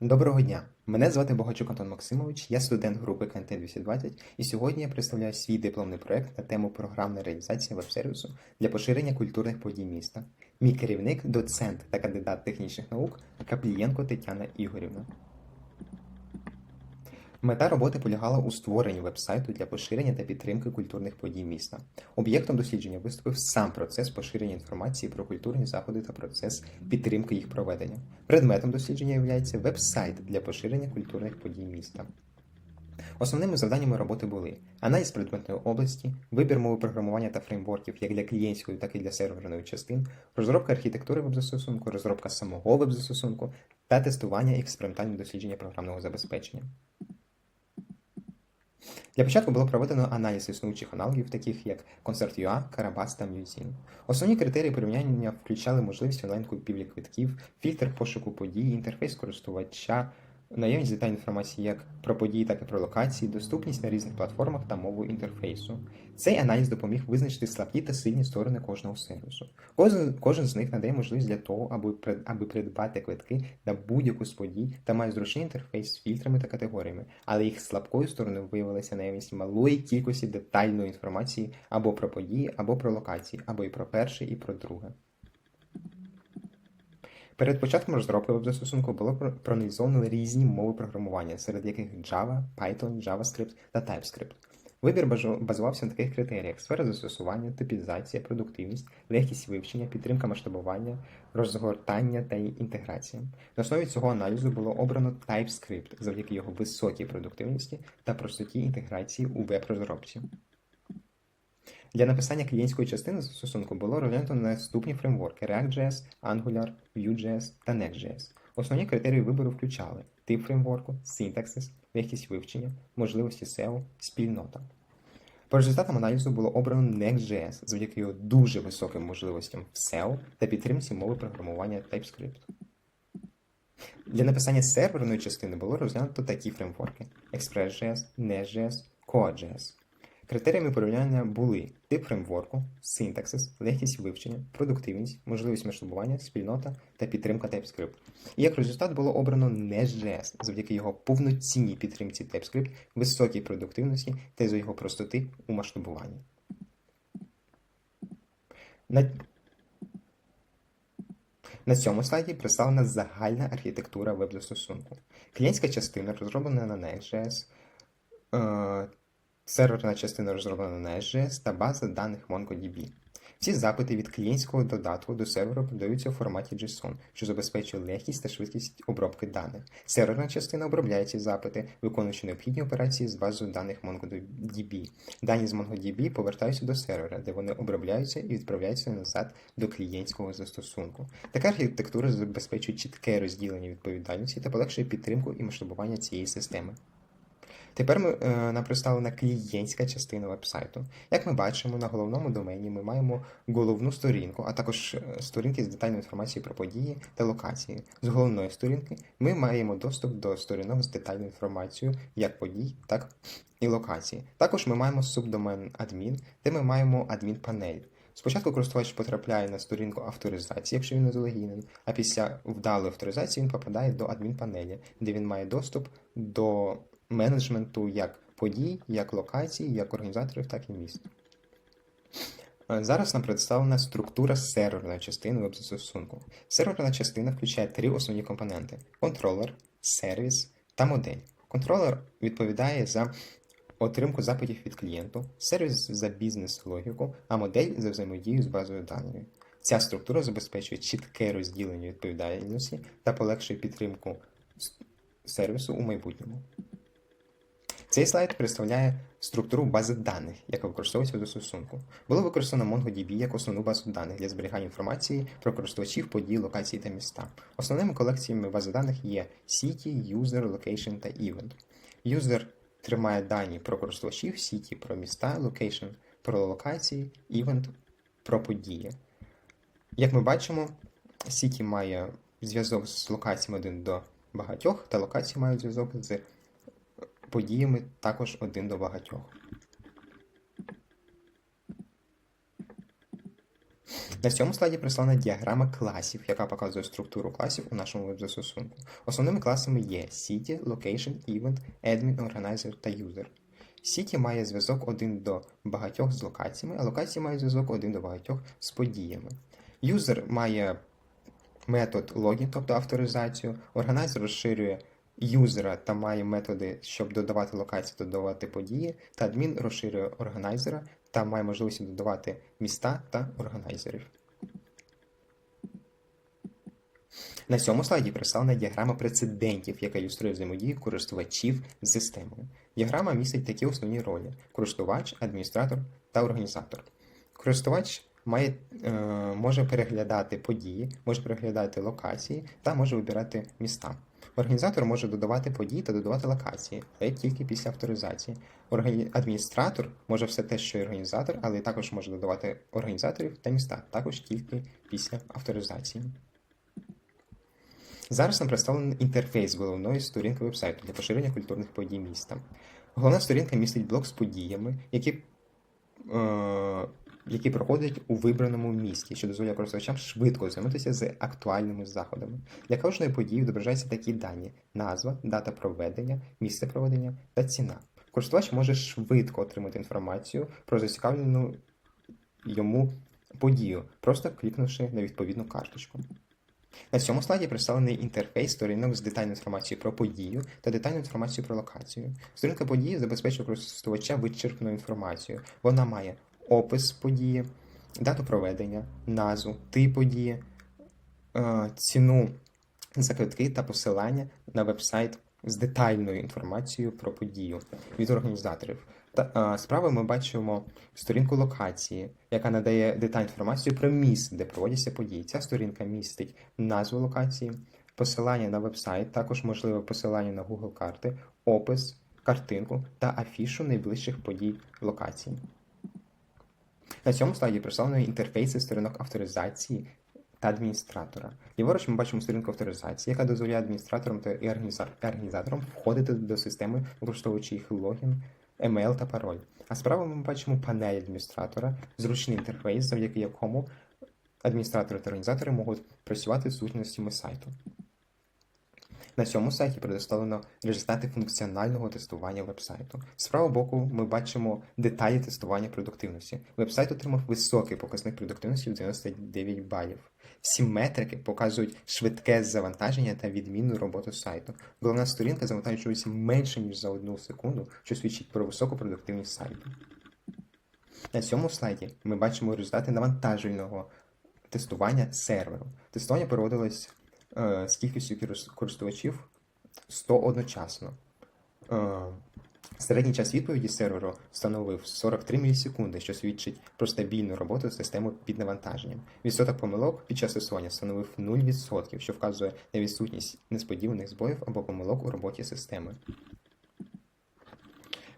Доброго дня! Мене звати Богачук Антон Максимович, я студент групи КНТ 220 і сьогодні я представляю свій дипломний проект на тему програмна реалізація веб-сервісу для поширення культурних подій міста. Мій керівник, доцент та кандидат технічних наук Каплієнко Тетяна Ігорівна. Мета роботи полягала у створенні веб-сайту для поширення та підтримки культурних подій міста. Об'єктом дослідження виступив сам процес поширення інформації про культурні заходи та процес підтримки їх проведення. Предметом дослідження є веб-сайт для поширення культурних подій міста. Основними завданнями роботи були аналіз предметної області, вибір мови програмування та фреймворків як для клієнтської, так і для серверної частин, розробка архітектури веб-застосунку, розробка самого веб-застосунку та тестування і експериментальне дослідження програмного забезпечення. Для початку було проведено аналіз існуючих аналогів, таких як Concert.ua, Карабас та Museum. Основні критерії порівняння включали можливість онлайн-купівлі квитків, фільтр пошуку подій, інтерфейс користувача, наявність детальної інформації як про події, так і про локації, доступність на різних платформах та мову інтерфейсу. Цей аналіз допоміг визначити слабкі та сильні сторони кожного сервісу. Кожен, кожен з них надає можливість для того, аби, аби придбати квитки на будь-яку з подій та має зручний інтерфейс з фільтрами та категоріями, але їх слабкою стороною виявилася наявність малої кількості детальної інформації або про події, або про локації, або і про перше, і про друге. Перед початком розробки веб-застосунку було про- проаналізовано різні мови програмування, серед яких Java, Python, JavaScript та TypeScript. Вибір базувався на таких критеріях: сфера застосування, типізація, продуктивність, легкість вивчення, підтримка масштабування, розгортання та інтеграція. На основі цього аналізу було обрано TypeScript завдяки його високій продуктивності та простоті інтеграції у веб-розробці. Для написання клієнтської частини застосунку було розглянуто наступні фреймворки React.js, Angular, Vue.js та Next.js. Основні критерії вибору включали тип фреймворку, синтаксис, легкість вивчення, можливості SEO, спільнота. По результатам аналізу було обрано Next.js завдяки його дуже високим можливостям в SEO та підтримці мови програмування TypeScript. Для написання серверної частини було розглянуто такі фреймворки: Express.js, Nest.js, Code.js. Критеріями порівняння були тип фреймворку, синтаксис, легкість вивчення, продуктивність, можливість масштабування, спільнота та підтримка TypeScript. І як результат було обрано Nest.js завдяки його повноцінній підтримці TypeScript, високій продуктивності та за його простоти у масштабуванні. На... На цьому слайді представлена загальна архітектура веб-застосунку. Клієнтська частина розроблена на Next.js, е, серверна частина розроблена на SGS та база даних MongoDB. Всі запити від клієнтського додатку до серверу подаються у форматі JSON, що забезпечує легкість та швидкість обробки даних. Серверна частина обробляє ці запити, виконуючи необхідні операції з базою даних MongoDB. Дані з MongoDB повертаються до сервера, де вони обробляються і відправляються назад до клієнтського застосунку. Така архітектура забезпечує чітке розділення відповідальності та полегшує підтримку і масштабування цієї системи. Тепер ми, е, нам представлена клієнтська частина вебсайту. Як ми бачимо, на головному домені ми маємо головну сторінку, а також е, сторінки з детальною інформацією про події та локації. З головної сторінки ми маємо доступ до сторінок з детальною інформацією як подій, так і локації. Також ми маємо субдомен адмін, де ми маємо адмін-панель. Спочатку користувач потрапляє на сторінку авторизації, якщо він не залогінен, а після вдалої авторизації він попадає до адмінпанелі, де він має доступ до менеджменту як подій, як локацій, як організаторів, так і міст. Е, Зараз нам представлена структура серверної частини веб-застосунку. Серверна частина включає три основні компоненти: контролер, сервіс та модель. Контролер відповідає за отримку запитів від клієнту, сервіс за бізнес-логіку, а модель за взаємодію з базою даними. Ця структура забезпечує чітке розділення відповідальності та полегшує підтримку сервісу у майбутньому. Цей слайд представляє структуру бази даних, яка використовується в застосунку. Було використано MongoDB як основну базу даних для зберігання інформації про користувачів, подій, локації та міста. Основними колекціями бази даних є City, User, Location та Event. User тримає дані про користувачів, City про міста, Location про локації, Event про події. Як ми бачимо, City має зв'язок з локаціями один до багатьох, та локації мають зв'язок з подіями також один до багатьох. На цьому слайді представлена діаграма класів, яка показує структуру класів у нашому веб-застосунку. Основними класами є City, Location, Event, Admin, Organizer та User. City має зв'язок один до багатьох з локаціями, а локації мають зв'язок один до багатьох з подіями. User має метод логін, тобто авторизацію. Органайзер розширює юзера та має методи, щоб додавати локації, додавати події, та адмін розширює органайзера та має можливість додавати міста та органайзерів. На цьому слайді представлена діаграма прецедентів, яка ілюструє взаємодію користувачів з системою. Діаграма містить такі основні ролі: користувач, адміністратор та організатор. Користувач має, е, може переглядати події, може переглядати локації та може вибирати міста. Організатор може додавати події та додавати локації, але тільки після авторизації. Органі... Адміністратор може все те, що і організатор, але також може додавати організаторів та міста, також тільки після авторизації. Зараз нам представлений інтерфейс головної сторінки вебсайту для поширення культурних подій міста. Головна сторінка містить блок з подіями, які, е, які проходять у вибраному місті, що дозволяє користувачам швидко ознайомитися з актуальними заходами. Для кожної події відображаються такі дані: назва, дата проведення, місце проведення та ціна. Користувач може швидко отримати інформацію про зацікавлену йому подію, просто клікнувши на відповідну карточку. На цьому слайді представлений інтерфейс сторінок з детальною інформацією про подію та детальною інформацією про локацію. Сторінка події забезпечує користувача вичерпною інформацією. Вона має опис події, дату проведення, назву, тип події, е, ціну за квитки та посилання на веб-сайт з детальною інформацією про подію від організаторів. Та е, справа ми бачимо сторінку локації, яка надає детальну інформацію про місце, де проводяться події. Ця сторінка містить назву локації, посилання на веб-сайт, також можливе посилання на Google карти, опис, картинку та афішу найближчих подій локації. На цьому слайді представлені інтерфейси сторінок авторизації та адміністратора. Ліворуч ми бачимо сторінку авторизації, яка дозволяє адміністраторам та організаторам входити до системи, використовуючи їх логін, емейл та пароль. А справа ми бачимо панель адміністратора, зручний інтерфейс, завдяки якому адміністратори та організатори можуть працювати з сутностями сайту. На цьому сайті предоставлено результати функціонального тестування вебсайту. З правого боку ми бачимо деталі тестування продуктивності. Вебсайт отримав високий показник продуктивності в 99 балів. Всі метрики показують швидке завантаження та відмінну роботу сайту. Головна сторінка завантажується менше ніж за одну секунду, що свідчить про високу продуктивність сайту. На цьому слайді ми бачимо результати навантажувального тестування серверу. Тестування проводилось з кількістю користувачів 100 одночасно. Е, середній час відповіді серверу становив 43 мілісекунди, що свідчить про стабільну роботу системи під навантаженням. Відсоток помилок під час тестування становив 0%, що вказує на відсутність несподіваних збоїв або помилок у роботі системи.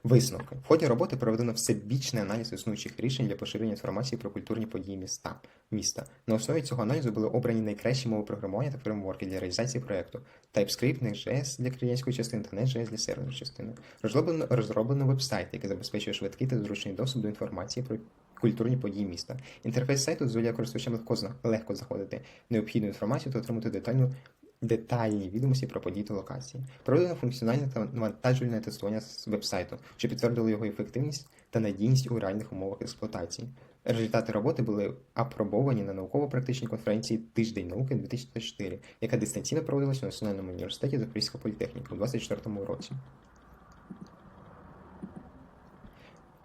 Висновки. В ході роботи проведено всебічний аналіз існуючих рішень для поширення інформації про культурні події міста. міста. На основі цього аналізу були обрані найкращі мови програмування та фреймворки для реалізації проєкту. TypeScript, Next.js для клієнтської частини та Next.js для серверної частини. Розроблено, розроблено веб-сайт, який забезпечує швидкий та зручний доступ до інформації про культурні події міста. Інтерфейс сайту дозволяє користувачам легко, легко заходити необхідну інформацію та отримати детальну детальні відомості про події та локації. Проведено функціональне та навантажувальне тестування з веб-сайту, що підтвердило його ефективність та надійність у реальних умовах експлуатації. Результати роботи були апробовані на науково-практичній конференції Тиждень науки 2024, яка дистанційно проводилася в Національному університеті Запорізької політехніки у 2024 році. Е,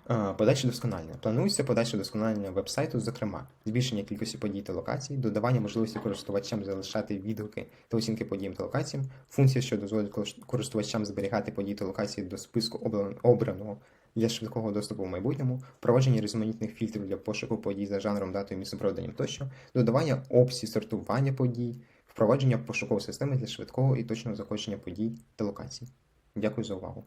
Подальше досконалення. Планується подальше досконалення веб-сайту, зокрема, збільшення кількості подій та локацій, додавання можливості користувачам залишати відгуки та оцінки подіям та локаціям, функція, що дозволить користувачам зберігати події та локації до списку обраного для швидкого доступу в майбутньому, впровадження різноманітних фільтрів для пошуку подій за жанром, датою, місцем проведення тощо, додавання опцій сортування подій, впровадження пошукової системи для швидкого і точного заходження подій та локацій. Дякую за увагу.